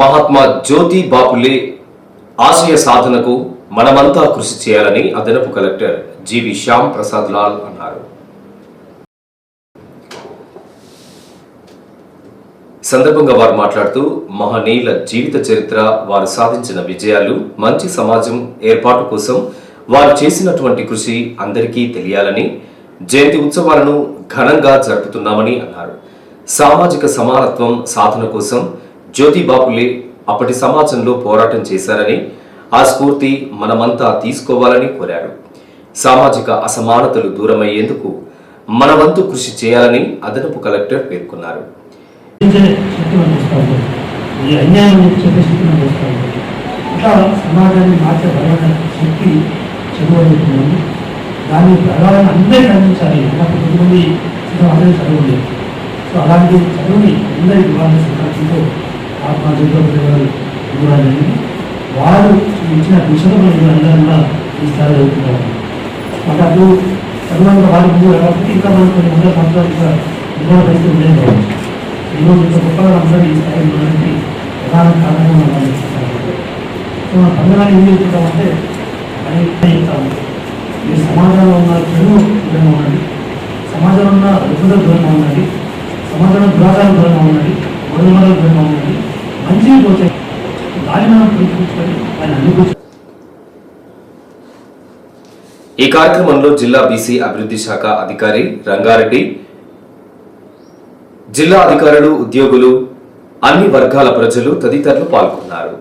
మహాత్మా జ్యోతి బాపులే ఆశయ సాధనకు మనమంతా కృషి చేయాలని అదనపు కలెక్టర్ జీవి శ్యామ్ ప్రసాద్ లాల్ అన్నారు. సందర్భంగా వారు మాట్లాడుతూ మహనీయుల జీవిత చరిత్ర వారు సాధించిన విజయాలు మంచి సమాజం ఏర్పాటు కోసం వారు చేసినటువంటి కృషి అందరికీ తెలియాలని జయంతి ఉత్సవాలను ఘనంగా జరుపుతున్నామని అన్నారు. సామాజిక సమానత్వం సాధన కోసం జ్యోతి బాపులే అప్పటి సమాజంలో పోరాటం చేశారని ఆ స్ఫూర్తి మనమంతా తీసుకోవాలని కోరారు సామాజిక అసమానతలు దూరమయ్యేందుకు మన వంతు కృషి చేయాలని అదనపు కలెక్టర్ పేర్కొన్నారు. ఈ అన్యాయం ఇట్లా అందరికీ అందించాలి నాకు కొంతమంది చదువు లేదు సో అలాంటి చదువుని అందరికి ఇవ్వాలని సంకల్పంతో ఆత్మ జ్యోతిరావు ఇవ్వాలని వారు ఇచ్చిన దిశలో మనం ఈ స్థాయిలో జరుగుతున్నారు అంటే అప్పుడు తరువాత వారి ముందు కాబట్టి ఇంకా మనం కొన్ని వందల సంవత్సరాలు ఇంకా నిర్మాణ పరిస్థితి ఉండేది కావచ్చు ఈరోజు ఇంత గొప్పగా అందరూ ఈ స్థాయిలో ఉండడానికి ప్రధాన కారణంగా మనం ఆలోచిస్తాం సో మన పండుగలు ఏం చేస్తుంటామంటే అని చెప్తాము. ఈ సమాజంలో ఉన్న చెడు దూరంగా ఉండండి. సమాజంలో ఉన్న రుగ్మత దూరంగా ఉండండి. సమాజంలో దురాచారం దూరంగా ఉండండి. గొడవలు దూరంగా ఉండండి. మంచి పోతే ఆయన ఈ కార్యక్రమంలో జిల్లా బీసీ అభివృద్ధి శాఖ అధికారి రంగారెడ్డి జిల్లా అధికారులు ఉద్యోగులు అన్ని వర్గాల ప్రజలు తదితరులు పాల్గొన్నారు.